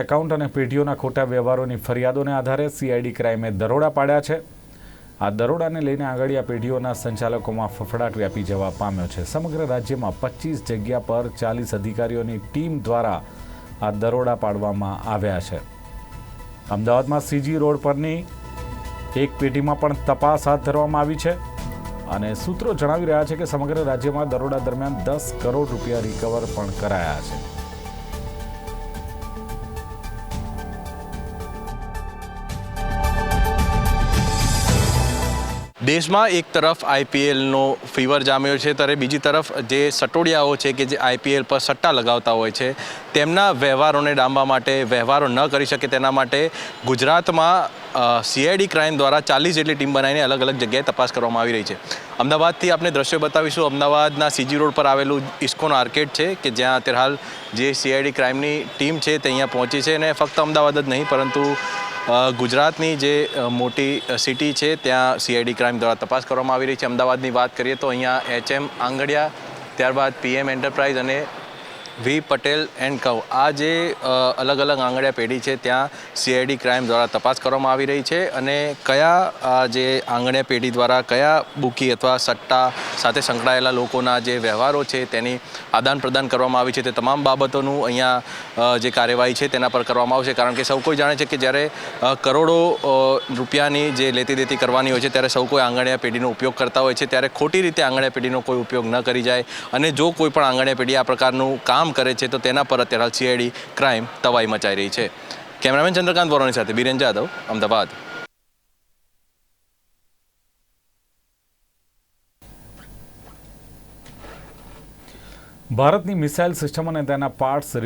Account અને પેઢીઓના ખોટા વ્યવહારોની ફરિયાદોને આધારે સીઆઈડી ક્રાઇમે દરોડા પાડ્યા છે. આ દરોડાને લઈને આગળિયા પેઢીઓના સંચાલકોમાં ફફડાટ વ્યાપી જવા પામ્યો છે. સમગ્ર રાજ્યમાં પચીસ જગ્યા પર ચાલીસ અધિકારીઓની ટીમ દ્વારા આ દરોડા પાડવામાં આવ્યા છે. અમદાવાદમાં સીજી રોડ પરની એક પેઢીમાં પણ તપાસ હાથ ધરવામાં આવી છે અને સૂત્રો જણાવી રહ્યા છે કે સમગ્ર રાજ્યમાં દરોડા દરમિયાન દસ કરોડ રૂપિયા રિકવર પણ કરાયા છે. દેશમાં એક તરફ આઈપીએલનો ફીવર જામ્યો છે, ત્યારે બીજી તરફ જે સટોડિયાઓ છે કે જે આઈપીએલ પર સટ્ટા લગાવતા હોય છે, તેમના વ્યવહારોને ડામવા માટે વ્યવહારો ન કરી શકે. તેના માટે ગુજરાતમાં સીઆઈડી ક્રાઇમ દ્વારા ચાલીસ જેટલી ટીમ બનાવીને અલગ અલગ જગ્યાએ તપાસ કરવામાં આવી રહી છે. અમદાવાદથી આપણે દ્રશ્યો બતાવીશું. અમદાવાદના સીજી રોડ પર આવેલું ઇસ્કોન આર્કેડ છે કે જ્યાં અત્યારે હાલ જે સીઆઈડી ક્રાઇમની ટીમ છે તે અહીંયા પહોંચી છે અને ફક્ત અમદાવાદ જ નહીં, પરંતુ ગુજરાતની જે મોટી સિટી છે, ત્યાં સીઆઈડી ક્રાઇમ દ્વારા તપાસ કરવામાં આવી રહી છે. અમદાવાદની વાત કરીએ તો અહીંયા એચએમ આંગડિયા, ત્યારબાદ પીએમ એન્ટરપ્રાઇઝ અને વી પટેલ એન્ડ કવ. આ જે અલગ અલગ આંગડિયા પેઢી છે, ત્યાં સીઆઈડી ક્રાઇમ દ્વારા તપાસ કરવામાં આવી રહી છે અને કયા જે આંગણિયા પેઢી દ્વારા કયા બુકી અથવા સટ્ટા સાથે સંકળાયેલા લોકોના જે વ્યવહારો છે તેની આદાન પ્રદાન કરવામાં આવી છે તે તમામ બાબતોનું અહીંયા જે કાર્યવાહી છે તેના પર કરવામાં આવશે. કારણ કે સૌ કોઈ જાણે છે કે જ્યારે કરોડો રૂપિયાની જે લેતી દેતી કરવાની હોય છે ત્યારે સૌ કોઈ આંગણિયા પેઢીનો ઉપયોગ કરતા હોય છે. ત્યારે ખોટી રીતે આંગણિયા પેઢીનો કોઈ ઉપયોગ ન કરી જાય અને જો કોઈ પણ આંગણિયા પેઢી આ પ્રકારનું કામ કરે છે તો તેના પર અત્યારે હાલ સીઆઈડી ક્રાઇમ તવાઈ મચાઈ રહી છે. કેમેરામેન ચંદ્રકાંત વોરાની સાથે બીરેન જાદવ, અમદાવાદ. ભારતની મિસાઇલ સિસ્ટમ અને તેના પાર્ટ્સ